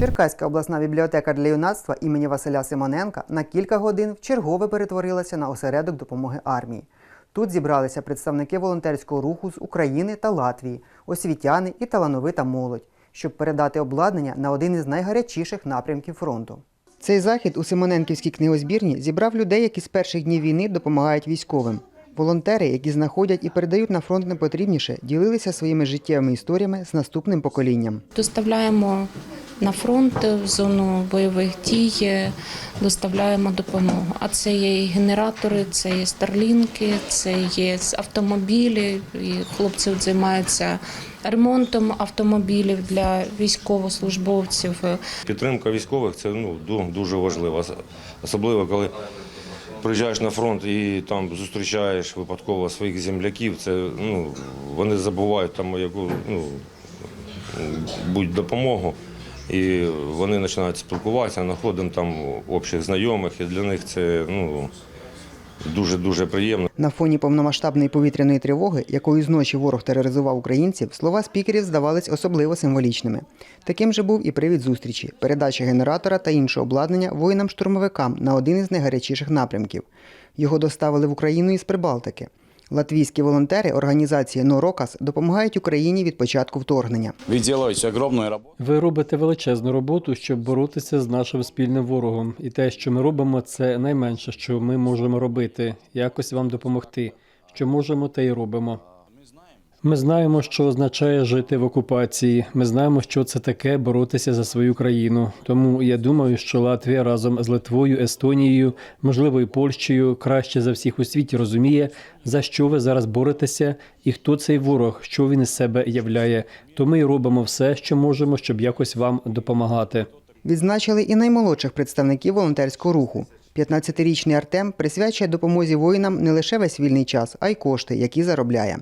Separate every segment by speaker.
Speaker 1: Черкаська обласна бібліотека для юнацтва імені Василя Симоненка на кілька годин вчергове перетворилася на осередок допомоги армії. Тут зібралися представники волонтерського руху з України та Латвії, освітяни і талановита молодь, щоб передати обладнання на один із найгарячіших напрямків фронту. Цей захід у Симоненківській книгозбірні зібрав людей, які з перших днів війни допомагають військовим. Волонтери, які знаходять і передають на фронт найпотрібніше, ділилися своїми життєвими історіями з наступним поколінням.
Speaker 2: Доставляємо на фронт в зону бойових дій, доставляємо допомогу. А це є і генератори, це є старлінки, це є автомобілі. І хлопці займаються ремонтом автомобілів для військовослужбовців.
Speaker 3: Підтримка військових це ну ду- дуже важливо, особливо коли приїжджаєш на фронт і там зустрічаєш випадково своїх земляків. Це ну вони забувають там яку ну будь допомогу. І вони починають спілкуватися, знаходимо там общих знайомих, і для них це ну дуже дуже приємно.
Speaker 1: На фоні повномасштабної повітряної тривоги, якою зночі ворог тероризував українців, слова спікерів здавались особливо символічними. Таким же був і привід зустрічі передача генератора та іншого обладнання воїнам-штурмовикам на один із найгарячіших напрямків. Його доставили в Україну із Прибалтики. Латвійські волонтери організації Норокас допомагають Україні від початку вторгнення.
Speaker 4: Вы делаете огромную.
Speaker 5: Ви робите величезну роботу, щоб боротися з нашим спільним ворогом. І те, що ми робимо, це найменше, що ми можемо робити, якось вам допомогти. Що можемо, те й робимо. Ми знаємо, що означає жити в окупації. Ми знаємо, що це таке боротися за свою країну. Тому я думаю, що Латвія разом з Литвою, Естонією, можливо, і Польщею краще за всіх у світі розуміє, за що ви зараз боретеся і хто цей ворог, що він із себе являє. То ми й робимо все, що можемо, щоб якось вам допомагати.
Speaker 1: Відзначили і наймолодших представників волонтерського руху. 15-річний Артем присвячує допомозі воїнам не лише весь вільний час, а й кошти, які заробляє.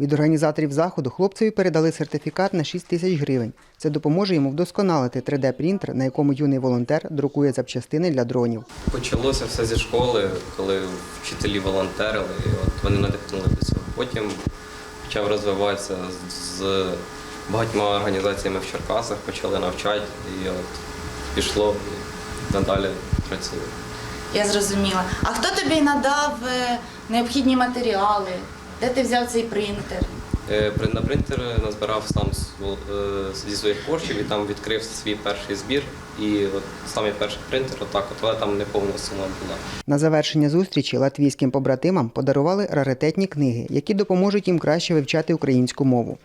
Speaker 1: Від організаторів заходу хлопцеві передали сертифікат на 6 тисяч гривень. Це допоможе йому вдосконалити 3D-принтер, на якому юний волонтер друкує запчастини для дронів.
Speaker 6: Почалося все зі школи, коли вчителі волонтерили, і от вони надихнули до цього. Потім почав розвиватися з- багатьма організаціями в Черкасах, почали навчати, і от пішло і надалі працюю.
Speaker 7: Я зрозуміла. А хто тобі надав е, необхідні матеріали? Де ти взяв цей принтер?
Speaker 6: Е, На принтер назбирав сам е, зі своїх коштів і там відкрив свій перший збір. І от саме перший принтер, отак, от, але там не повна сума була.
Speaker 1: На завершення зустрічі латвійським побратимам подарували раритетні книги, які допоможуть їм краще вивчати українську мову.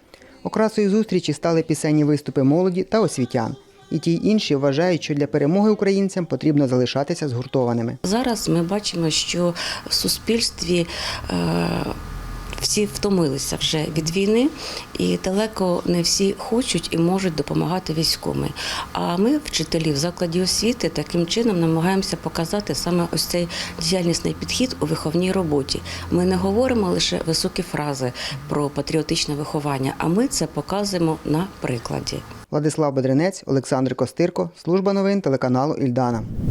Speaker 1: Окрасою зустрічі стали пісенні виступи молоді та освітян. І ті й інші вважають, що для перемоги українцям потрібно залишатися згуртованими.
Speaker 8: Зараз ми бачимо, що в суспільстві е, всі втомилися вже від війни, і далеко не всі хочуть і можуть допомагати військовим. А ми, вчителі в закладі освіти, таким чином намагаємося показати саме ось цей діяльнісний підхід у виховній роботі. Ми не говоримо лише високі фрази про патріотичне виховання, а ми це показуємо на прикладі.
Speaker 1: Владислав Бедренець, Олександр Костирко, служба новин телеканалу Ільдана.